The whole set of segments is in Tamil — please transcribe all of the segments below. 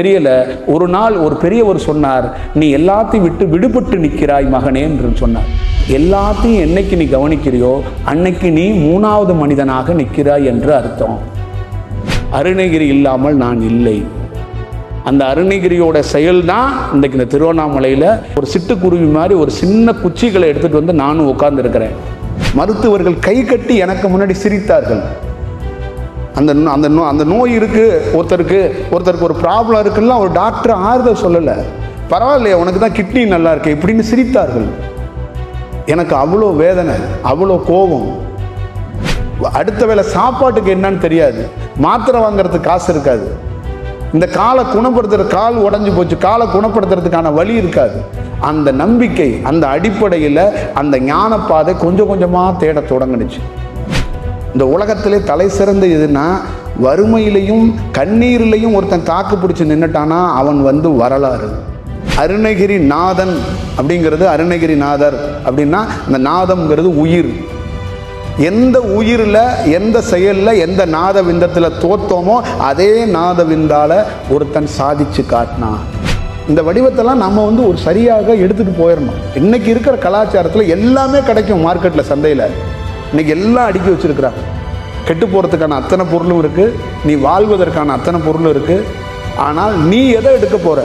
தெரியல. ஒரு நாள் ஒரு பெரியவர் சொன்னார் நீ எல்லாத்தையும் விட்டு விடுபட்டு நிற்கிறாய் மகனே என்று சொன்னார். எல்லாத்தையும் என்னைக்கு நீ கவனிக்கிறியோ அன்னைக்கு நீ மூணாவது மனிதனாக நிற்கிறாய் என்று அர்த்தம். அருணகிரி இல்லாமல் நான் இல்லை. அந்த அருணகிரியோட செயல் தான் இன்றைக்கு இந்த திருவண்ணாமலையில் ஒரு சிட்டுக்குருவி மாதிரி ஒரு சின்ன குச்சிகளை எடுத்துட்டு வந்து நானும் உட்கார்ந்துருக்கிறேன். மருத்துவர்கள் கை கட்டி எனக்கு முன்னாடி சிரித்தார்கள். அந்த அந்த நோ அந்த நோய் இருக்குது ஒருத்தருக்கு ஒருத்தருக்கு ஒரு ப்ராப்ளம் இருக்குன்னா ஒரு டாக்டர் ஆறுதல் சொல்லலை. பரவாயில்லையே உனக்கு தான் கிட்னி நல்லா இருக்கு இப்படின்னு சிரித்தார்கள். எனக்கு அவ்வளோ வேதனை அவ்வளோ கோபம். அடுத்த வேளை சாப்பாட்டுக்கு என்னன்னு தெரியாது. மாத்திரை வாங்குறதுக்கு காசு இருக்காது. இந்த காலை குணப்படுத்துகிற கால் உடஞ்சி போச்சு காலை குணப்படுத்துறதுக்கான வழி இருக்காது. அந்த நம்பிக்கை அந்த அடிப்படையில் அந்த ஞானப்பாதை கொஞ்சம் கொஞ்சமாக தேட தொடங்கினுச்சு. இந்த உலகத்திலே தலை சிறந்த எதுனா வறுமையிலையும் கண்ணீரிலையும் ஒருத்தன் தாக்கு பிடிச்சி நின்னுட்டானா அவன் வந்து வரலாறு. அருணகிரி நாதன் அப்படிங்கிறது அருணகிரி நாதர் அப்படின்னா இந்த நாதம்ங்கிறது உயிர். எந்த உயிரில் எந்த செயலில் எந்த நாத விந்தத்தில் தோத்தோமோ அதே நாத விந்தால ஒருத்தன் சாதிச்சு காட்டினான். இந்த வடிவத்தெல்லாம் நம்ம வந்து ஒரு சரியாக எடுத்துட்டு போயிடணும் இன்னைக்கு இருக்கிற கலாச்சாரத்தில் எல்லாமே கிடைக்கும் மார்க்கெட்டில் சந்தையில். இன்னைக்கு எல்லாம் அடுக்கி வச்சிருக்கிறாங்க கெட்டு போகிறதுக்கான அத்தனை பொருளும் இருக்குது நீ வாழ்வதற்கான அத்தனை பொருளும் இருக்குது ஆனால் நீ எதை எடுக்க போகிற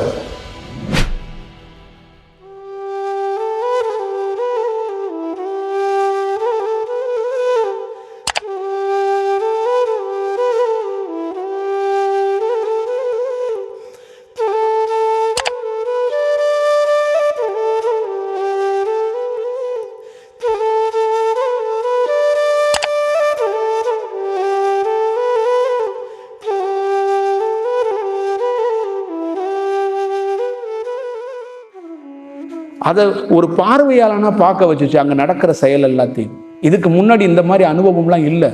அதை ஒரு பார்வையாளனா பார்க்க வச்சுச்சு அங்கே நடக்கிற செயல் எல்லாத்தையும். இதுக்கு முன்னாடி இந்த மாதிரி அனுபவம்லாம் இல்லை.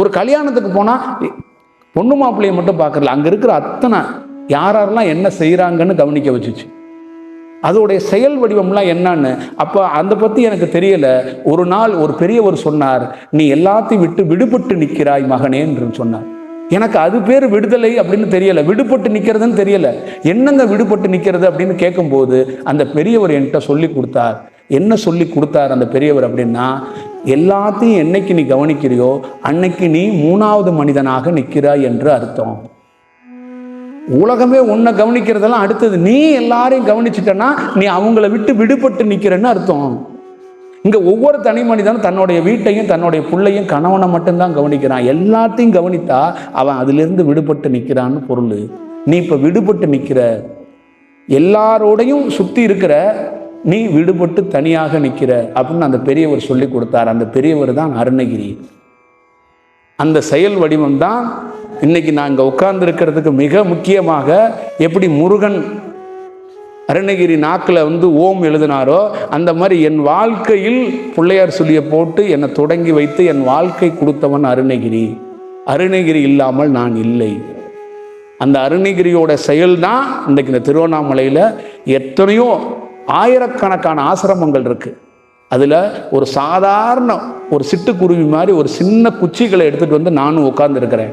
ஒரு கல்யாணத்துக்கு போனால் பொண்ணு மாப்பிள்ளையை மட்டும் பார்க்கறல அங்கே இருக்கிற அத்தனை யாரெல்லாம் என்ன செய்கிறாங்கன்னு கவனிக்க வச்சுச்சு. அதோடைய செயல் வடிவம்லாம் என்னன்னு அப்போ அதை பற்றி எனக்கு தெரியலை. ஒரு நாள் ஒரு பெரியவர் சொன்னார் நீ எல்லாத்தையும் விட்டு விடுபட்டு நிற்கிறாய் மகனே என்று சொன்னார். எனக்கு அது பேர் விடுதலை அப்படின்னு தெரியலை. விடுபட்டு நிற்கிறதுன்னு தெரியல. என்னங்க விடுபட்டு நிற்கிறது அப்படின்னு கேட்கும்போது அந்த பெரியவர் என்கிட்ட சொல்லி கொடுத்தார். என்ன சொல்லி கொடுத்தார் அந்த பெரியவர் அப்படின்னா எல்லாத்தையும் என்னைக்கு நீ கவனிக்கிறியோ அன்னைக்கு நீ மூணாவது மனிதனாக நிற்கிறாய் என்று அர்த்தம். உலகமே உன்னை கவனிக்கிறதெல்லாம் அடுத்தது. நீ எல்லாரையும் கவனிச்சிட்டனா நீ அவங்கள விட்டு விடுபட்டு நிற்கிறன்னு அர்த்தம். இங்கே ஒவ்வொரு தனி மனிதனும் தன்னுடைய வீட்டையும் தன்னுடைய பிள்ளையும் கணவனை மட்டும்தான் கவனிக்கிறான். எல்லாத்தையும் கவனித்தா அவன் அதிலிருந்து விடுபட்டு நிற்கிறான்னு பொருள். நீ இப்போ விடுபட்டு நிற்கிற எல்லாரோடையும் சுற்றி இருக்கிற நீ விடுபட்டு தனியாக நிற்கிற அப்படின்னு அந்த பெரியவர் சொல்லி கொடுத்தார். அந்த பெரியவர் தான் அருணகிரி. அந்த செயல் வடிவம் தான் இன்னைக்கு நான் இங்கே உட்கார்ந்துருக்கிறதுக்கு மிக முக்கியமாக எப்படி முருகன் அருணகிரி நாக்கில் வந்து ஓம் எழுதினாரோ அந்த மாதிரி என் வாழ்க்கையில் பிள்ளையார் சொல்லியை போட்டு என்னை தொடங்கி வைத்து என் வாழ்க்கை கொடுத்தவன் அருணகிரி. அருணகிரி இல்லாமல் நான் இல்லை. அந்த அருணகிரியோட செயல் தான் இன்றைக்கு இந்த திருவண்ணாமலையில் எத்தனையோ ஆயிரக்கணக்கான ஆசிரமங்கள் இருக்குது அதில் ஒரு சாதாரண ஒரு சிட்டுக்குருவி மாதிரி ஒரு சின்ன குச்சிகளை எடுத்துகிட்டு வந்து நானும் உட்கார்ந்துருக்கிறேன்.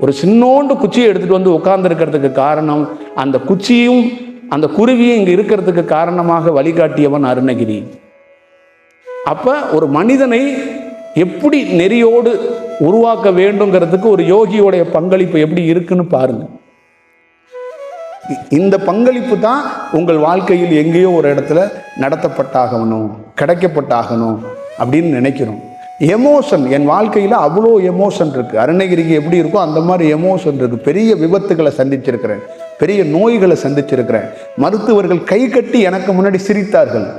ஒரு சின்னோண்டு குச்சியை எடுத்துகிட்டு வந்து உட்கார்ந்துருக்கிறதுக்கு காரணம் அந்த குச்சியும் அந்த குருவியை இங்கே இருக்கிறதுக்கு காரணமாக வழிகாட்டியவன் அருணகிரி. அப்போ ஒரு மனிதனை எப்படி நெறியோடு உருவாக்க வேண்டுங்கிறதுக்கு ஒரு யோகியோடைய பங்களிப்பு எப்படி இருக்குன்னு பாருங்க. இந்த பங்களிப்பு தான் உங்கள் வாழ்க்கையில் எங்கேயோ ஒரு இடத்துல நடத்தப்பட்டாகணும் கிடைக்கப்பட்டாகணும் அப்படின்னு நினைக்கிறோம். எமோஷன் என் வாழ்க்கையில் அவ்வளோ எமோஷன் இருக்குது அருணகிரிக்கு எப்படி இருக்கோ அந்த மாதிரி எமோஷன் இருக்குது பெரிய விபத்துகளை சந்திச்சிருக்கிறேன். பெரிய நோய்களை சந்திச்சிருக்கிறேன். மருத்துவர்கள் கை கட்டி எனக்கு முன்னாடி சிரித்தார்கள்.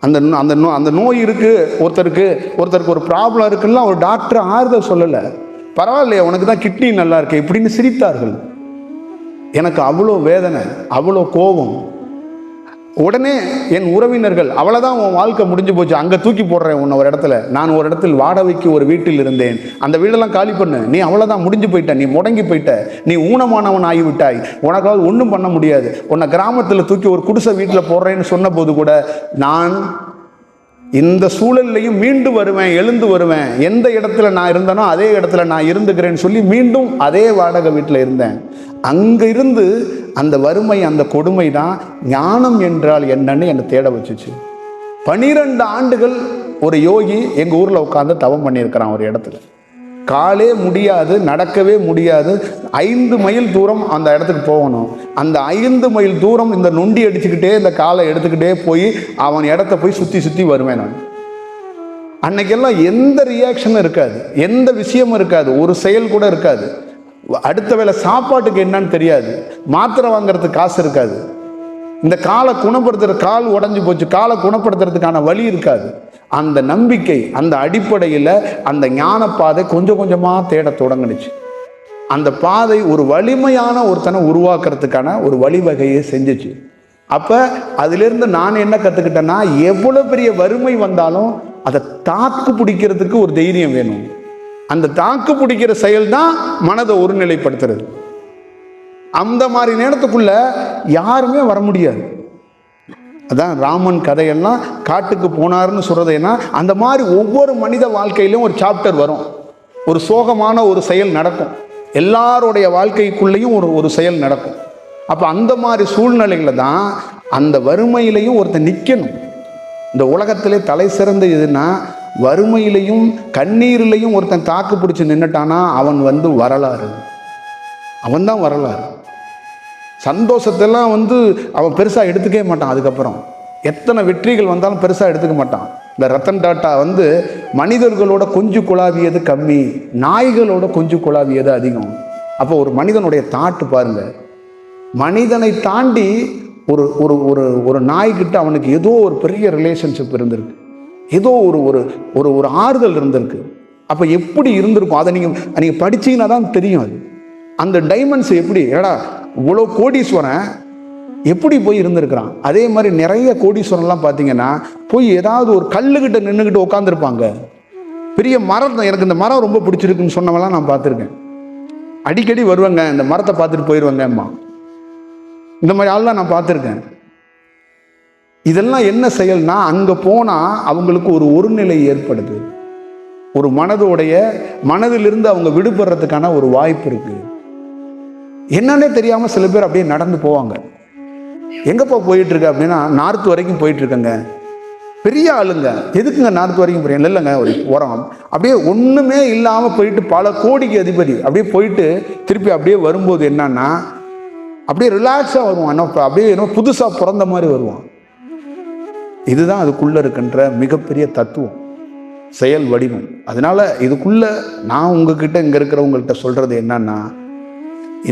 அந்த நோ- அந்த நோ அந்த நோய் இருக்குது ஒருத்தருக்கு ஒருத்தருக்கு ஒரு ப்ராப்ளம் இருக்குன்னா ஒரு டாக்டர் ஆறுதல் சொல்லலை. பரவாயில்லையே உனக்கு தான் கிட்னி நல்லா இருக்கு இப்படின்னு சிரித்தார்கள். எனக்கு அவ்வளோ வேதனை அவ்வளோ கோபம். உடனே என் உறவினர்கள் அவ்வளோதான் உன் வாழ்க்கை முடிஞ்சு போச்சு அங்கே தூக்கி போடுறேன் உன்னை ஒரு இடத்துல. நான் ஒரு இடத்தில் வாடகைக்கு ஒரு வீட்டில் இருந்தேன். அந்த வீடெல்லாம் காலி பண்ணு. நீ அவ்வளோதான் முடிஞ்சு போயிட்ட. நீ முடங்கி போயிட்ட. நீ ஊனமானவன் ஆகிவிட்டாய். உனக்காவது ஒன்றும் பண்ண முடியாது. உன்னை கிராமத்தில் தூக்கி ஒரு குடிசை வீட்டில் போடுறேன்னு சொன்னபோது கூட நான் இந்த சூழல்லையும் மீண்டு வருவேன் எழுந்து வருவேன். எந்த இடத்துல நான் இருந்தேனோ அதே இடத்துல நான் இருந்துக்கிறேன்னு சொல்லி மீண்டும் அதே வாடகை வீட்டில் இருந்தேன். அங்கே இருந்து அந்த வறுமை அந்த கொடுமை தான் ஞானம் என்றால் என்னன்னு என்னை தேட வச்சுச்சு. பனிரெண்டு ஆண்டுகள் ஒரு யோகி எங்கள் ஊரில் உட்காந்து தவம் பண்ணியிருக்கிறான் ஒரு இடத்துல. காலே முடியாது நடக்கவே முடியாது. ஐந்து மைல் தூரம் அந்த இடத்துக்கு போகணும். அந்த ஐந்து மைல் தூரம் இந்த நொண்டி அடிச்சுக்கிட்டே இந்த காலை எடுத்துக்கிட்டே போய் அவன் இடத்த போய் சுற்றி சுற்றி வருவேன் நான். அன்னைக்கெல்லாம் எந்த ரியாக்ஷனும் இருக்காது. எந்த விஷயமும் இருக்காது. ஒரு செயல் கூட இருக்காது. அடுத்த வேளை சாப்பாட்டுக்கு என்னன்னு தெரியாது. மாத்திரை வாங்குறதுக்கு காசு இருக்காது. இந்த காலை குணப்படுத்துகிற கால் உடஞ்சி போச்சு. காலை குணப்படுத்துறதுக்கான வழி இருக்காது. அந்த நம்பிக்கை அந்த அடிப்படையில் அந்த ஞான பாதை கொஞ்சம் கொஞ்சமாக தேட தொடங்குனுச்சு. அந்த பாதை ஒரு வலிமையான ஒருத்தனை உருவாக்குறதுக்கான ஒரு வழிவகையை செஞ்சுச்சு. அப்போ அதிலிருந்து நான் என்ன கற்றுக்கிட்டேன்னா எவ்வளோ பெரிய வறுமை வந்தாலும் அதை தாக்கு பிடிக்கிறதுக்கு ஒரு தைரியம் வேணும். அந்த தாக்கு பிடிக்கிற செயல் தான் மனதை ஒருநிலைப்படுத்துறது. அந்த மாதிரி நேரத்துக்குள்ள யாருமே வர முடியாது. அதான் ராமன் கதையெல்லாம் காட்டுக்கு போனாருன்னு சொல்றது அந்த மாதிரி ஒவ்வொரு மனித வாழ்க்கையிலும் ஒரு சாப்டர் வரும். ஒரு சோகமான ஒரு செயல் நடக்கும். எல்லாருடைய வாழ்க்கைக்குள்ளேயும் ஒரு ஒரு செயல் நடக்கும். அப்போ அந்த மாதிரி சூழ்நிலையில தான் அந்த வறுமையிலையும் ஒருத்தன் நிற்கணும் இந்த உலகத்திலே தலை சிறந்த எதுனா வறுமையிலையும் கண்ணீர்லையும் ஒருத்தன் தாக்கு பிடிச்சி நின்றுட்டானா அவன் வந்து வரலாறு. அவன் தான் வரலாறு. சந்தோஷத்தெல்லாம் வந்து அவன் பெருசாக எடுத்துக்கவே மாட்டான் அதுக்கப்புறம். எத்தனை வெற்றிகள் வந்தாலும் பெருசாக எடுத்துக்க மாட்டான். இந்த ரத்தன் டாட்டா வந்து மனிதர்களோட கொஞ்சு குழாவியது கம்மி நாய்களோட கொஞ்சு குழாவியது அதிகம். அப்போ ஒரு மனிதனுடைய தாட்டு பாருங்கள் மனிதனை தாண்டி ஒரு ஒரு ஒரு ஒரு நாய்கிட்ட அவனுக்கு ஏதோ ஒரு பெரிய ரிலேஷன்ஷிப் இருந்திருக்கு. ஏதோ ஒரு ஒரு ஒரு ஒரு ஆறுதல் இருந்திருக்கு. அப்போ எப்படி இருந்திருக்கும்? அதை நீங்கள் நீங்கள் படிச்சீங்கன்னா தான் தெரியும் அது. அந்த டைமண்ட்ஸ் எப்படி? ஏடா இவ்வளோ கோடீஸ்வரன் எப்படி போய் இருந்திருக்கிறான்? அதே மாதிரி நிறைய கோடீஸ்வரன்லாம் பார்த்தீங்கன்னா போய் ஏதாவது ஒரு கல்லுக்கிட்ட நின்றுக்கிட்டு உட்காந்துருப்பாங்க பெரிய மரம் எனக்கு இந்த மரம் ரொம்ப பிடிச்சிருக்குன்னு சொன்னவெல்லாம் நான் பார்த்துருக்கேன். அடிக்கடி வருவேங்க இந்த மரத்தை பார்த்துட்டு போயிடுவேங்க அம்மா இந்த மாதிரி ஆள்லாம் நான் பார்த்துருக்கேன். இதெல்லாம் என்ன செயல்னா அங்கே போனால் அவங்களுக்கு ஒரு ஒருநிலை ஏற்படுது. ஒரு மனதோடைய மனதிலிருந்து அவங்க விடுபடுறதுக்கான ஒரு வாய்ப்பு இருக்குது என்னன்னே தெரியாமல் சில பேர் அப்படியே நடந்து போவாங்க. எங்கப்பா போயிட்டு இருக்க அப்படின்னா நார்த் வரைக்கும் போயிட்டுருக்கேங்க. பெரிய ஆளுங்க. எதுக்குங்க நார்த் வரைக்கும் போறீங்க? இல்லைங்க ஒரு உரம் அப்படியே ஒன்றுமே இல்லாமல் போயிட்டு பல கோடிக்கு அதிபதி. அப்படியே போயிட்டு திருப்பி அப்படியே வரும்போது என்னன்னா அப்படியே ரிலாக்ஸாக வருவான். என்ன அப்படியே என்ன புதுசாக பிறந்த மாதிரி வருவான். இதுதான் அதுக்குள்ளே இருக்கின்ற மிகப்பெரிய தத்துவம். செயல் வடிவம். அதனால இதுக்குள்ள நான் உங்ககிட்ட இங்கே இருக்கிறவங்கள்ட்ட சொல்றது என்னன்னா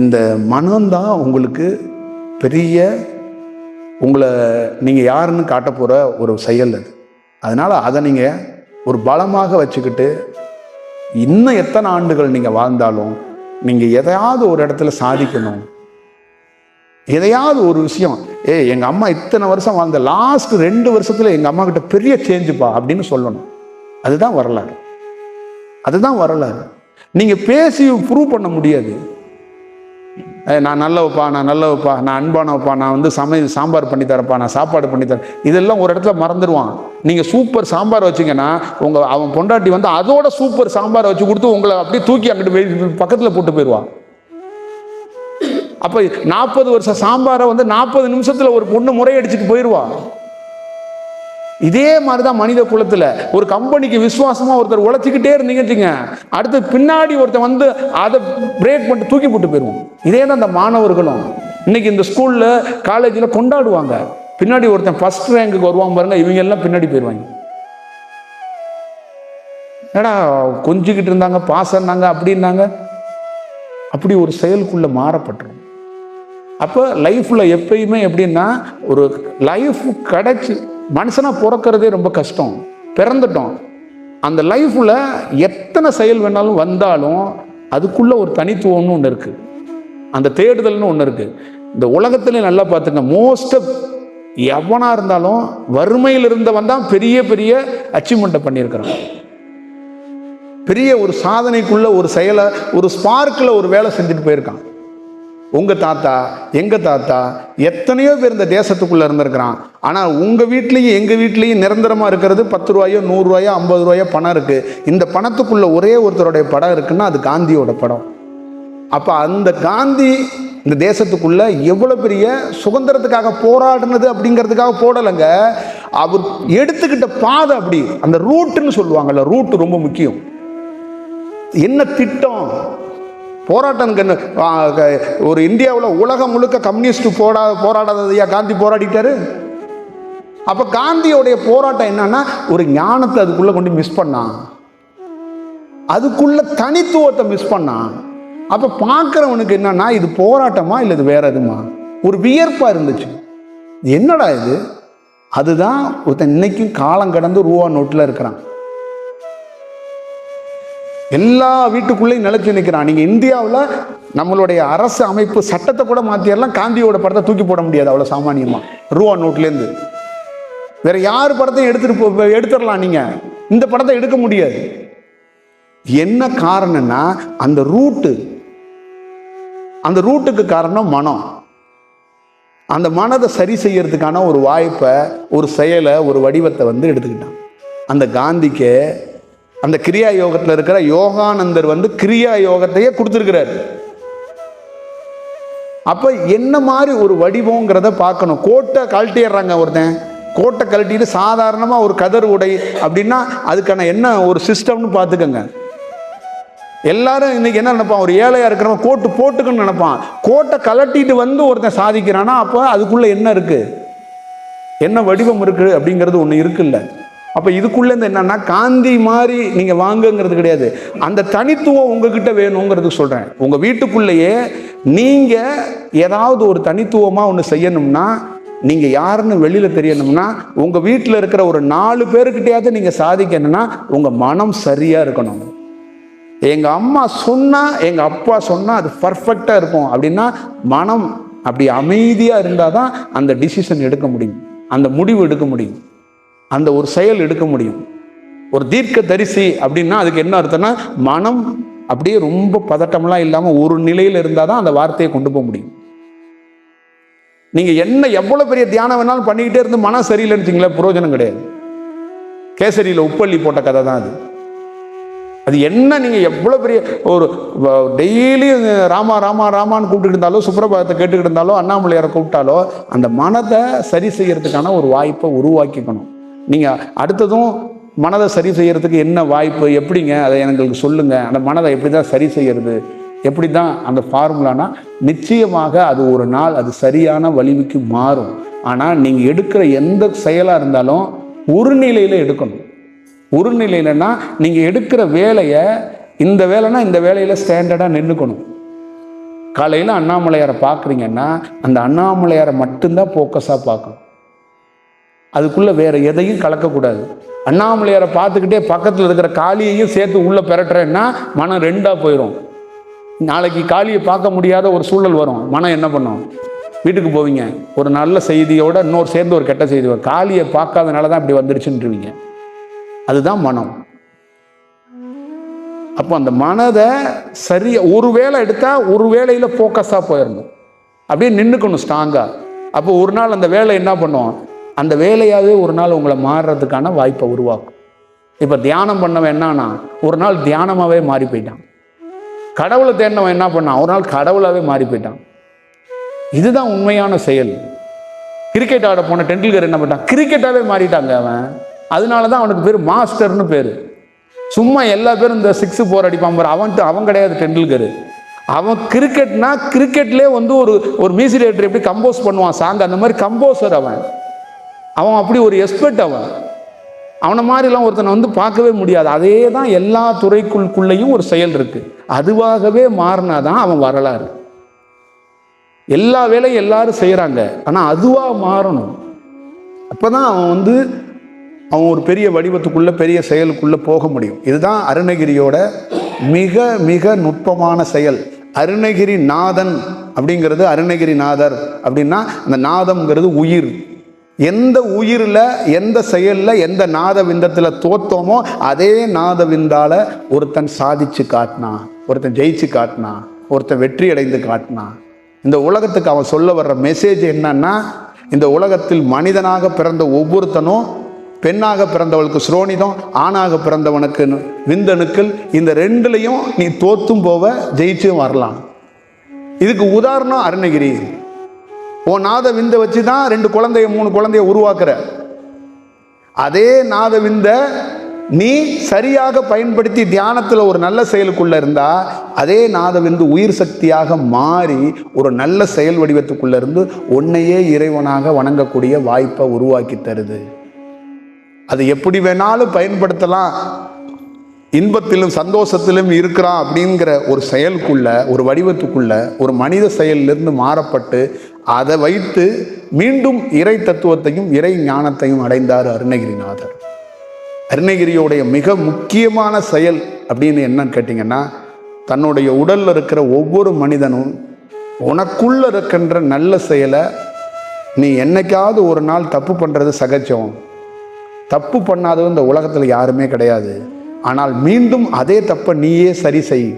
இந்த மனம்தான் உங்களுக்கு பெரிய உங்களை நீங்கள் யாருன்னு காட்ட போகிற ஒரு செயல் அது. அதனால் அதை நீங்கள் ஒரு பலமாக வச்சுக்கிட்டு இன்னும் எத்தனை ஆண்டுகள் நீங்கள் வாழ்ந்தாலும் நீங்கள் எதையாவது ஒரு இடத்துல சாதிக்கணும். எதையாவது ஒரு விஷயம் ஏ எங்கள் அம்மா இத்தனை வருஷம் வாழ்ந்த லாஸ்ட் ரெண்டு வருஷத்தில் எங்கள் அம்மா கிட்ட பெரிய சேஞ்சுப்பா அப்படின்னு சொல்லணும். அதுதான் வரலாறு. அதுதான் வரலாறு. நீங்கள் பேசி ப்ரூவ் பண்ண முடியாது. நான் நல்லவப்பா நான் நல்லவப்பா நான் அன்பானவப்பா நான் வந்து சமையல் சாம்பார் பண்ணி தரப்பா நான் சாப்பாடு பண்ணி தரேன் இதெல்லாம் ஒரு இடத்துல மறந்துடுவான் நீங்கள் சூப்பர் சாம்பார் வச்சீங்கன்னா உங்கள் அவன் பொண்டாட்டி வந்து அதோட சூப்பர் சாம்பார் வச்சு கொடுத்து உங்களை அப்படியே தூக்கி அங்கிட்டு பக்கத்தில் போட்டு போயிடுவான் அப்போ நாற்பது வருஷம் சாம்பாரை வந்து நாற்பது நிமிஷத்தில் ஒரு பொண்ணு முறையடிச்சுட்டு போயிடுவா இதே மாதிரி தான் மனித குலத்தில் ஒரு கம்பெனிக்கு விசுவாசமாக ஒருத்தர் உழைச்சிக்கிட்டே இருந்தீங்கன்னு அடுத்து பின்னாடி ஒருத்தன் வந்து அதை பிரேக் பண்ணிட்டு தூக்கி போட்டு போயிடுவோம் இதே தான் அந்த மாணவர்களும். இன்னைக்கு இந்த ஸ்கூலில் காலேஜில் கொண்டாடுவாங்க. பின்னாடி ஒருத்தன் ஃபர்ஸ்ட் ரேங்க்குக்கு வருவான் பாருங்க இவங்க எல்லாம் பின்னாடி போயிடுவாங்க. ஏடா கொஞ்சிக்கிட்டு இருந்தாங்க பாஸ் ஆனாங்க அப்படின்னாங்க அப்படி ஒரு செயலுக்குள்ள மாறப்பட்டுரும். அப்போ லைஃப்பில் எப்பயுமே எப்படின்னா ஒரு லைஃப் கிடைச்சி மனுஷனாக பிறக்கிறதே ரொம்ப கஷ்டம். பிறந்துட்டோம். அந்த லைஃப்பில் எத்தனை செயல் வேணாலும் வந்தாலும் அதுக்குள்ளே ஒரு தனித்துவம்னு ஒன்று இருக்குது அந்த தேடுதல்னு ஒன்று இருக்குது இந்த உலகத்துலேயும் நல்லா பார்த்துங்க மோஸ்ட் எவனாக இருந்தாலும் வறுமையில் இருந்தவன் தான் பெரிய பெரிய அச்சீவ்மெண்ட்டை பண்ணியிருக்கிறான். பெரிய ஒரு சாதனைக்குள்ள ஒரு செயலை ஒரு ஸ்பார்க்கில் ஒரு வேலை செஞ்சுட்டு போயிருக்கான். உங்கள் தாத்தா எங்கள் தாத்தா எத்தனையோ பேர் இந்த தேசத்துக்குள்ளே இருந்திருக்கிறான். ஆனால் உங்கள் வீட்லேயும் எங்கள் வீட்லேயும் நிரந்தரமாக இருக்கிறது பத்து ரூபாயோ நூறுரூவாயோ ஐம்பது ரூபாயோ பணம் இருக்குது இந்த பணத்துக்குள்ளே ஒரே ஒருத்தருடைய படம் இருக்குன்னா அது காந்தியோட படம். அப்போ அந்த காந்தி இந்த தேசத்துக்குள்ளே எவ்வளோ பெரிய சுதந்திரத்துக்காக போராடினது அப்படிங்கிறதுக்காக போடலைங்க. அவர் எடுத்துக்கிட்ட பாதை அப்படி அந்த ரூட்டுன்னு சொல்லுவாங்கல்ல ரூட்டு ரொம்ப முக்கியம். என்ன திட்டம்? போராட்டம்க்கு க- ஒரு இந்தியாவில் உலகம் முழுக்க கம்யூனிஸ்ட் போடா போராடாததையா காந்தி போராடிட்டாரு? அப்போ காந்தியோடைய போராட்டம் என்னன்னா ஒரு ஞானத்தை அதுக்குள்ளே கொண்டு மிஸ் பண்ணான். அதுக்குள்ள தனித்துவத்தை மிஸ் பண்ணான். அப்போ பார்க்குறவனுக்கு என்னன்னா இது போராட்டமா இல்லை இது வேற எதுமா? ஒரு வியர்ப்பாக இருந்துச்சு. என்னடா இது? அதுதான் ஒருத்தன் இன்னைக்கும் காலம் கடந்து ரூபா நோட்டில் இருக்கிறான். எல்லா வீட்டுக்குள்ளேயும் நிலச்சி நிற்கிறான் நீங்கள் இந்தியாவில் நம்மளுடைய அரசு அமைப்பு சட்டத்தை கூட மாற்றிடலாம் காந்தியோட படத்தை தூக்கி போட முடியாது அவ்வளோ சாமானியமாக ரூபா நோட்லேருந்து வேற யார் படத்தையும் எடுத்துட்டு போ எடுத்துடலாம் நீங்கள் இந்த படத்தை எடுக்க முடியாது. என்ன காரணம்னா அந்த ரூட்டு. அந்த ரூட்டுக்கு காரணம் மனம். அந்த மனதை சரி செய்யறதுக்கான ஒரு வாய்ப்பை ஒரு செயலை ஒரு வடிவத்தை வந்து எடுத்துக்கிட்டான். அந்த காந்திக்கு அந்த கிரியா யோகத்தில் இருக்கிற யோகானந்தர் வந்து கிரியா யோகத்தையே கொடுத்துருக்கிறார். அப்போ என்ன மாதிரி ஒரு வடிவங்கிறத பார்க்கணும். கோட்டை கழட்டிடுறாங்க ஒருத்தன். கோட்டை கழட்டிட்டு சாதாரணமாக ஒரு கதர் உடை அப்படின்னா அதுக்கான என்ன ஒரு சிஸ்டம்னு பார்த்துக்கோங்க. எல்லாரும் இன்னைக்கு என்ன நினைப்பான்? ஒரு ஏழையாக இருக்கிறவன் கோட்டு போட்டுக்குன்னு நினைப்பான். கோட்டை கலட்டிட்டு வந்து ஒருத்தன் சாதிக்கிறானா? அப்போ அதுக்குள்ளே என்ன இருக்குது என்ன வடிவம் இருக்குது அப்படிங்கிறது ஒன்று இருக்குல்ல. அப்போ இதுக்குள்ளேருந்து என்னன்னா காந்தி மாதிரி நீங்கள் வாங்குங்கிறது கிடையாது. அந்த தனித்துவம் உங்ககிட்ட வேணுங்கிறது சொல்கிறேன் உங்கள் வீட்டுக்குள்ளேயே நீங்கள் ஏதாவது ஒரு தனித்துவமாக ஒன்று செய்யணும்னா நீங்கள் யாருன்னு வெளியில் தெரியணும்னா உங்கள் வீட்டில் இருக்கிற ஒரு நாலு பேருக்கிட்டையாவது நீங்கள் சாதிக்கணும்னா உங்கள் மனம் சரியாக இருக்கணும். எங்கள் அம்மா சொன்னால் எங்கள் அப்பா சொன்னால் அது பர்ஃபெக்டாக இருக்கும். அப்படின்னா மனம் அப்படி அமைதியாக இருந்தால் தான் அந்த டிசிஷன் எடுக்க முடியும். அந்த முடிவு எடுக்க முடியும். அந்த ஒரு செயல் எடுக்க முடியும். ஒரு தீர்க்க தரிசி அப்படின்னா அதுக்கு என்ன அர்த்தம்னா மனம் அப்படியே ரொம்ப பதட்டம்லாம் இல்லாமல் ஒரு நிலையில் இருந்தால் தான் அந்த வார்த்தையை கொண்டு போக முடியும். நீங்கள் என்ன எவ்வளோ பெரிய தியானம் வேணாலும் பண்ணிக்கிட்டே இருந்து மனம் சரியில்லைன்னு வச்சுங்களேன் பிரயோஜனம் கிடையாது. கேசரியில் உப்பள்ளி போட்ட கதை தான் அது. அது என்ன நீங்கள் எவ்வளோ பெரிய ஒரு டெய்லி ராமா ராமா ராமான்னு கூப்பிட்டு இருந்தாலோ சுப்பிரபாதத்தை கேட்டுக்கிட்டு இருந்தாலோ அண்ணாமலையாரை கூப்பிட்டாலோ அந்த மனத்தை சரி செய்யறதுக்கான ஒரு வாய்ப்பை உருவாக்கிக்கணும். நீங்கள் அடுத்ததும் மனதை சரி செய்யறதுக்கு என்ன வாய்ப்பு எப்படிங்க? அதை எங்களுக்கு சொல்லுங்க. அந்த மனதை எப்படி தான் சரி செய்யறது? எப்படி தான் அந்த ஃபார்முலானா நிச்சயமாக அது ஒரு நாள் அது சரியான வலிமைக்கு மாறும். ஆனால் நீங்கள் எடுக்கிற எந்த செயலாக இருந்தாலும் ஒரு நிலையில் எடுக்கணும். ஒரு நிலையிலன்னா நீங்கள் எடுக்கிற வேலையை இந்த வேலைனா இந்த வேலையில் ஸ்டாண்டர்டாக நின்றுக்கணும் காலையில் அண்ணாமலையாரை பார்க்குறீங்கன்னா அந்த அண்ணாமலையாரை மட்டும்தான் ஃபோக்கஸாக பார்க்கணும். அதுக்குள்ளே வேறு எதையும் கலக்கக்கூடாது. அண்ணாமலையாரை பார்த்துக்கிட்டே பக்கத்தில் இருக்கிற காளியையும் சேர்த்து உள்ளே பெரட்டுறேன்னா மனம் ரெண்டாக போயிடும் நாளைக்கு காளியை பார்க்க முடியாத ஒரு சூழல் வரும். மனம் என்ன பண்ணும்? வீட்டுக்கு போவீங்க. ஒரு நல்ல செய்தியோட இன்னொரு சேர்ந்து ஒரு கெட்ட செய்தி வரும். காளியை பார்க்காதனால தான் இப்படி வந்துருச்சுன்றீங்க அதுதான் மனம். அப்போ அந்த மனதை சரியாக ஒரு வேளை எடுத்தால் ஒரு வேளையில் ஃபோக்கஸாக போயிடணும் அப்படியே நின்றுக்கணும் ஸ்ட்ராங்காக அப்போ ஒரு நாள் அந்த வேலை என்ன பண்ணுவோம் அந்த வேலையாகவே ஒரு நாள் உங்களை மாறுறதுக்கான வாய்ப்பை உருவாக்கும். இப்போ தியானம் பண்ணவன் என்னன்னா ஒரு நாள் தியானமாகவே மாறி போயிட்டான். கடவுளை தேடினவன் என்ன பண்ணான்? ஒரு நாள் கடவுளாகவே மாறி போயிட்டான். இதுதான் உண்மையான செயல். கிரிக்கெட் ஆட போன டெண்டுல்கர் என்ன பண்ணான் கிரிக்கெட்டாகவே மாறிட்டாங்க அவன். அதனால தான் அவனுக்கு பேர் மாஸ்டர்னு பேர். சும்மா எல்லா பேரும் இந்த சிக்ஸ் போர் அடிப்பான் பாரு. அவன்ட்டு அவன் கிடையாது டெண்டுல்கர். அவன் கிரிக்கெட்னா கிரிக்கெட்லேயே வந்து ஒரு ஒரு மியூசிலேட்டர் எப்படி கம்போஸ் பண்ணுவான்? சாங் அந்த மாதிரி கம்போசர் அவன். அவன் அப்படி ஒரு எக்ஸ்பர்ட் அவன். அவனை மாதிரிலாம் ஒருத்தனை வந்து பார்க்கவே முடியாது. அதே தான் எல்லா துறைக்குள்குள்ளேயும் ஒரு செயல் இருக்குது அதுவாகவே மாறினாதான் அவன் வரலாறு. எல்லா வேலையும் எல்லாரும் செய்கிறாங்க ஆனால் அதுவாக மாறணும். அப்போ தான் அவன் வந்து அவன் ஒரு பெரிய வடிவத்துக்குள்ளே பெரிய செயலுக்குள்ளே போக முடியும். இதுதான் அருணகிரியோட மிக மிக நுட்பமான செயல். அருணகிரி நாதன் அப்படிங்கிறது அருணகிரி நாதர் அப்படின்னா அந்த நாதம்ங்கிறது உயிர். எந்த உயிரில் எந்த செயலில் எந்த நாத விந்தத்தில் தோத்தோமோ அதே நாத விந்தால் ஒருத்தன் சாதிச்சு காட்டினான் ஒருத்தன் ஜெயிச்சு காட்டினான் ஒருத்தன் வெற்றி அடைந்து காட்டினான் இந்த உலகத்துக்கு அவன் சொல்ல வர்ற மெசேஜ் என்னன்னா இந்த உலகத்தில் மனிதனாக பிறந்த ஒவ்வொருத்தனும் பெண்ணாக பிறந்தவளுக்கு ஸ்ரோனிதம் ஆணாக பிறந்தவனுக்கு விந்தணுக்கள் இந்த ரெண்டுலையும் நீ தோத்தும் போவ ஜெயிச்சும் வரலாம். இதுக்கு உதாரணம் அருணகிரி. உன் நாத விந்தை வச்சு தான் ரெண்டு குழந்தைய மூணு குழந்தைய உருவாக்குற. அதே நாத விந்த நீ சரியாக பயன்படுத்தி தியானத்தில் ஒரு நல்ல செயலுக்குள்ள இருந்தா அதே நாத விந்து உயிர் சக்தியாக மாறி ஒரு நல்ல செயல் வடிவத்துக்குள்ள இருந்து உன்னையே இறைவனாக வணங்கக்கூடிய வாய்ப்பை உருவாக்கி தருது. அது எப்படி வேணாலும் பயன்படுத்தலாம். இன்பத்திலும் சந்தோஷத்திலும் இருக்கிறான் அப்படிங்கிற ஒரு செயலுக்குள்ள ஒரு வடிவத்துக்குள்ள ஒரு மனித செயலிலிருந்து மாறப்பட்டு அதை வைத்து மீண்டும் இறை தத்துவத்தையும் இறை ஞானத்தையும் அடைந்தார் அருணகிரிநாதர். அருணகிரியோடைய மிக முக்கியமான செயல் அப்படின்னு என்னன்னு கேட்டிங்கன்னா தன்னுடைய உடலில் இருக்கிற ஒவ்வொரு மனிதனும் உனக்குள்ள இருக்கின்ற நல்ல செயலை நீ என்னைக்காவது ஒரு நாள் தப்பு பண்ணுறது சகஜம். தப்பு பண்ணாதது இந்த உலகத்தில் யாருமே கிடையாது. ஆனால் மீண்டும் அதே தப்பை நீயே சரி செய்.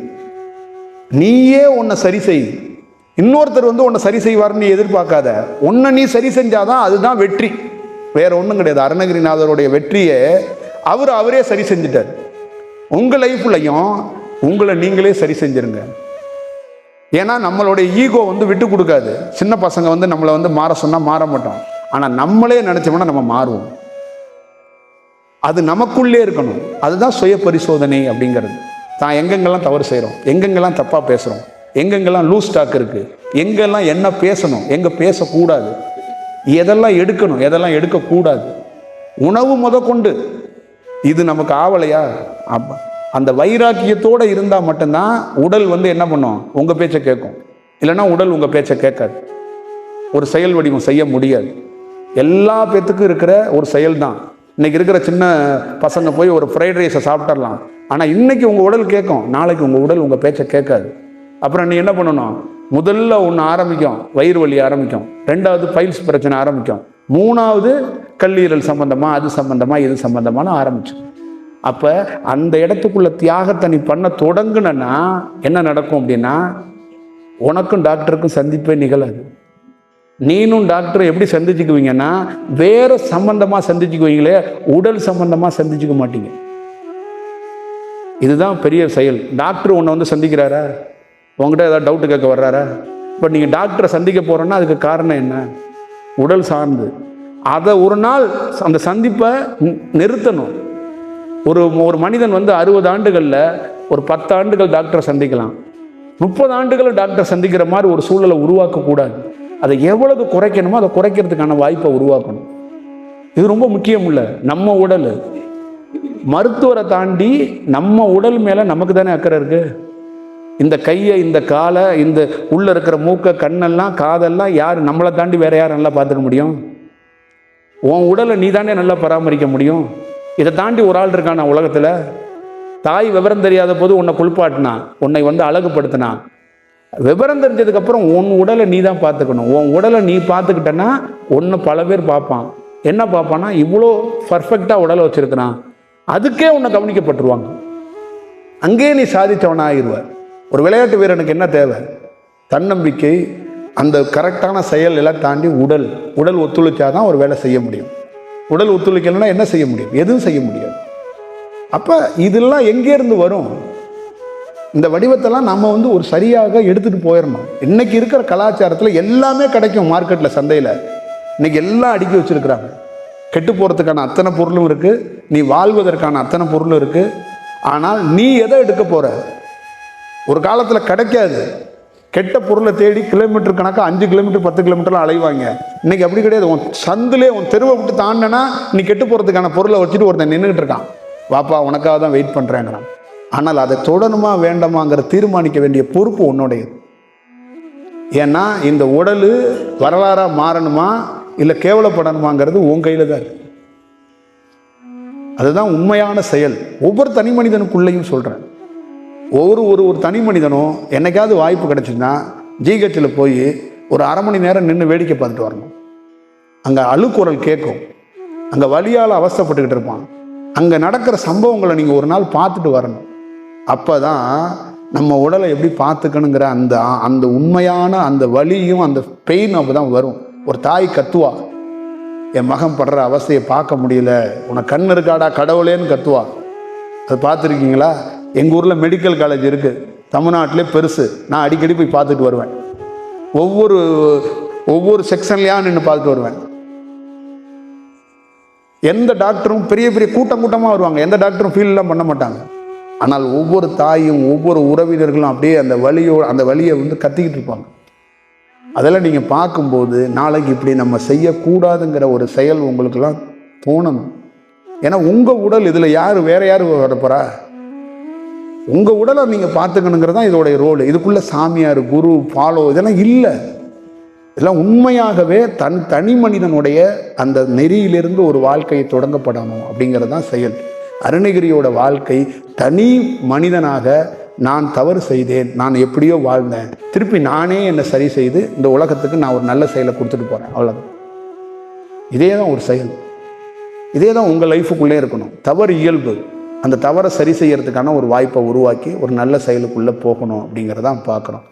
நீயே உன்னை சரி செய். இன்னொருத்தர் வந்து உன்னை சரி செய்வார்னு எதிர்பார்க்காத. உன்னை நீ சரி செஞ்சாதான் அதுதான் வெற்றி. வேற ஒன்றும் கிடையாது. அருணகிரிநாதருடைய வெற்றியை அவர் அவரே சரி செஞ்சிட்டார். உங்கள் லைஃப்லையும் உங்களை நீங்களே சரி செஞ்சிருங்க. ஏன்னா நம்மளுடைய ஈகோ வந்து விட்டு கொடுக்காது. சின்ன பசங்க வந்து நம்மளை வந்து மாற சொன்னால் மாற மாட்டோம். ஆனால் நம்மளே நினச்சோம்னா நம்ம மாறுவோம். அது நமக்குள்ளே இருக்கணும். அதுதான் சுய பரிசோதனை அப்படிங்கிறது. தான் எங்கெங்கெல்லாம் தவறு செய்கிறோம் எங்கெங்கெல்லாம் தப்பாக பேசுகிறோம் எங்கெங்கெல்லாம் லூஸ் ஸ்டாக் இருக்குது எங்கெல்லாம் என்ன பேசணும் எங்கே பேசக்கூடாது எதெல்லாம் எடுக்கணும் எதெல்லாம் எடுக்கக்கூடாது உணவு முதற்கொண்டு. இது நமக்கு ஆவலையா? அப்போ அந்த வைராக்கியத்தோடு இருந்தால் மட்டும்தான் உடல் வந்து என்ன பண்ணும்? உங்கள் பேச்சை கேட்கும். இல்லைன்னா உடல் உங்கள் பேச்சை கேட்காது. ஒரு செயல் வடிவம் செய்ய முடியாது. எல்லா பேத்துக்கும் இருக்கிற ஒரு செயல் தான். இன்னைக்கு இருக்கிற சின்ன பசங்க போய் ஒரு ஃப்ரைட் ரைஸை சாப்பிட்றலாம் ஆனால் இன்னைக்கு உங்கள் உடல் கேட்கும். நாளைக்கு உங்கள் உடல் உங்கள் பேச்சை கேட்காது. அப்புறம் நீ என்ன பண்ணணும்? முதல்ல ஒன்று ஆரம்பிக்கும். வயிறு வலி ஆரம்பிக்கும். ரெண்டாவது பைல்ஸ் பிரச்சனை ஆரம்பிக்கும். மூணாவது கல்லீரல் சம்பந்தமா அது சம்பந்தமா இது சம்பந்தமான ஆரம்பிச்சு. அப்போ அந்த இடத்துக்குள்ள தியாகத்தை நீ பண்ண தொடங்குனன்னா என்ன நடக்கும் அப்படின்னா உனக்கும் டாக்டருக்கும் சந்திப்பே நிகழாது. நீனும் டாக்டர் எப்படி சந்திச்சுக்குவீங்கன்னா வேற சம்பந்தமா சந்திச்சுக்குவீங்களே உடல் சம்பந்தமா சந்திச்சுக்க மாட்டீங்க. இதுதான் பெரிய செயல். டாக்டர் உன்னை வந்து சந்திக்கிறாரா? உங்ககிட்ட ஏதாவது டவுட்டு கேட்க வர்றாரா? இப்போ நீங்கள் டாக்டரை சந்திக்க போகிறோன்னா அதுக்கு காரணம் என்ன? உடல் சார்ந்து. அதை ஒரு நாள் அந்த சந்திப்பை நிறுத்தணும். ஒரு ஒரு மனிதன் வந்து அறுபது ஆண்டுகளில் ஒரு பத்து ஆண்டுகள் டாக்டரை சந்திக்கலாம். முப்பது ஆண்டுகள் டாக்டரை சந்திக்கிற மாதிரி ஒரு சூழலை உருவாக்கக்கூடாது. அதை எவ்வளவு குறைக்கணுமோ அதை குறைக்கிறதுக்கான வாய்ப்பை உருவாக்கணும். இது ரொம்ப முக்கியம் இல்லை. நம்ம உடல். மருத்துவரை தாண்டி நம்ம உடல் மேலே நமக்கு தானே அக்கறை இருக்குது இந்த கையை இந்த காலை இந்த உள்ளே இருக்கிற மூக்க கண்ணெல்லாம் காதெல்லாம் யார்? நம்மளை தாண்டி வேற யார் நல்லா பார்த்துக்க முடியும்? உன் உடலை நீ தானே நல்லா பராமரிக்க முடியும்? இதை தாண்டி ஒரு ஆள் இருக்கான் உலகத்தில். தாய் விவரம் தெரியாத போது உன்னை குளிப்பாட்டினா உன்னை வந்து அழகுபடுத்தினா. விவரம் தெரிஞ்சதுக்கப்புறம் உன் உடலை நீ தான் பார்த்துக்கணும். உன் உடலை நீ பார்த்துக்கிட்டன்னா ஒன்று பல பேர் பார்ப்பான். என்ன பார்ப்பான்னா இவ்வளோ பர்ஃபெக்டாக உடலை வச்சிருக்கிறான். அதுக்கே உன்னை கவனிக்கப்பட்டுருவாங்க. அங்கேயே நீ சாதித்தவனா ஒரு விளையாட்டு வீரனுக்கு என்ன தேவை? தன்னம்பிக்கை அந்த கரெக்டான செயல் எல்லாம் தாண்டி உடல். உடல் ஒத்துழைச்சாதான் ஒரு வேலை செய்ய முடியும். உடல் ஒத்துழைக்கலைன்னா என்ன செய்ய முடியும்? எதுவும் செய்ய முடியாது. அப்போ இதெல்லாம் எங்கேருந்து வரும்? இந்த வடிவத்தெல்லாம் நம்ம வந்து ஒரு சரியாக எடுத்துகிட்டு போயிடணும் இன்றைக்கி இருக்கிற கலாச்சாரத்தில் எல்லாமே கிடைக்கும் மார்க்கெட்டில் சந்தையில். இன்னைக்கு எல்லாம் அடுக்கி வச்சிருக்கிறாங்க. கெட்டு போகிறதுக்கான அத்தனை பொருளும் இருக்குது நீ வாழ்வதற்கான அத்தனை பொருளும் இருக்குது ஆனால் நீ எதை எடுக்க போகிற ஒரு காலத்தில் கிடைக்காது. கெட்ட பொருளை தேடி கிலோமீட்டர் கணக்காக அஞ்சு கிலோமீட்டர் பத்து கிலோமீட்டர்லாம் அலைவாங்க. இன்னைக்கு அப்படி கிடையாது. உன் சந்திலே உன் தெருவை விட்டு தாண்டினா நீ கெட்டு போகிறதுக்கான பொருளை வச்சுட்டு ஒருத்தன் நின்றுக்கிட்டு இருக்கான். வாப்பா உனக்காக தான் வெயிட் பண்ணுறேங்கிறான் ஆனால் அதை தொடணுமா வேண்டாமாங்கிற தீர்மானிக்க வேண்டிய பொறுப்பு உன்னுடையது. ஏன்னா இந்த உடல் வரலாறாக மாறணுமா இல்லை கேவலப்படணுமாங்கிறது உன் கையில் தான் இருக்கு. அதுதான் உண்மையான செயல். ஒவ்வொரு தனி மனிதனுக்குள்ளேயும் சொல்கிறேன் ஒவ்வொரு ஒரு ஒரு தனி மனிதனும் என்னைக்காவது வாய்ப்பு கிடைச்சுன்னா ஜிஹெச்சில் போய் ஒரு அரை மணி நேரம் நின்று வேடிக்கை பார்த்துட்டு வரணும். அங்கே அழுக்குரல் கேட்கும். அங்கே வலியால் அவஸ்தைப்பட்டுக்கிட்டு இருப்பான். அங்கே நடக்கிற சம்பவங்களை நீங்கள் ஒரு நாள் பார்த்துட்டு வரணும். அப்போ தான் நம்ம உடலை எப்படி பார்த்துக்கணுங்கிற அந்த அந்த உண்மையான அந்த வலியும் அந்த பெயின் அப்போ தான் வரும். ஒரு தாய் கத்துவா என் மகன் படுற அவஸ்தையை பார்க்க முடியல. உனக்கு கண் இருக்காடா கடவுளேன்னு கத்துவா. அது பார்த்துருக்கீங்களா? எங்கள் ஊரில் மெடிக்கல் காலேஜ் இருக்குது தமிழ்நாட்டிலே பெருசு. நான் அடிக்கடி போய் பார்த்துட்டு வருவேன். ஒவ்வொரு ஒவ்வொரு செக்ஷன்லையாக நின்று பார்த்துட்டு வருவேன். எந்த டாக்டரும் பெரிய பெரிய கூட்டம் கூட்டமாக வருவாங்க. எந்த டாக்டரும் ஃபீல்லாம் பண்ண மாட்டாங்க. ஆனால் ஒவ்வொரு தாயும் ஒவ்வொரு உறவினர்களும் அப்படியே அந்த வழியோ அந்த வழியை வந்து கத்திக்கிட்டு இருப்பாங்க. அதெல்லாம் நீங்கள் பார்க்கும்போது நாளைக்கு இப்படி நம்ம செய்யக்கூடாதுங்கிற ஒரு செயல் உங்களுக்கெல்லாம் தோணணும். ஏன்னா உங்கள் உடல் இதில் யார் வேறு யார் வரப்போகிறா உங்கள் உடலை நீங்கள் பார்த்துக்கணுங்கிறது தான் இதோடைய ரோல் இதுக்குள்ளே சாமியார் குரு ஃபாலோ இதெல்லாம் இல்லை. இதெல்லாம் உண்மையாகவே தன் தனி மனிதனுடைய அந்த நெறியிலிருந்து ஒரு வாழ்க்கையை தொடங்கப்படணும் அப்படிங்கிறது தான் செயல். அருணகிரியோட வாழ்க்கை தனி மனிதனாக நான் தவறு செய்தேன் நான் எப்படியோ வாழ்ந்தேன். திருப்பி நானே என்னை சரி செய்து இந்த உலகத்துக்கு நான் ஒரு நல்ல செயலை கொடுத்துட்டு போகிறேன் அவ்வளோதான் இதே தான் ஒரு செயல். இதே தான் உங்கள் லைஃபுக்குள்ளே இருக்கணும். தவறு இயல்பு. அந்த தவறை சரி செய்யறதுக்கான ஒரு வாய்ப்பை உருவாக்கி ஒரு நல்ல செயலுக்குள்ளே போகணும் அப்படிங்கிறதான் பார்க்குறோம்.